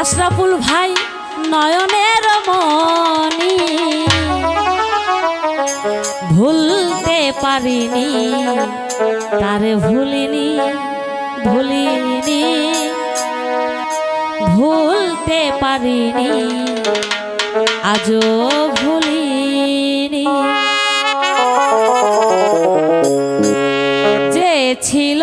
আশরাফুল ভাই নয়নের মনি ভুলতে পারিনি, তারে ভুলিনি ভুলিনি। ভুলতে পারিনি, আজও ভুলিনি। যে ছিল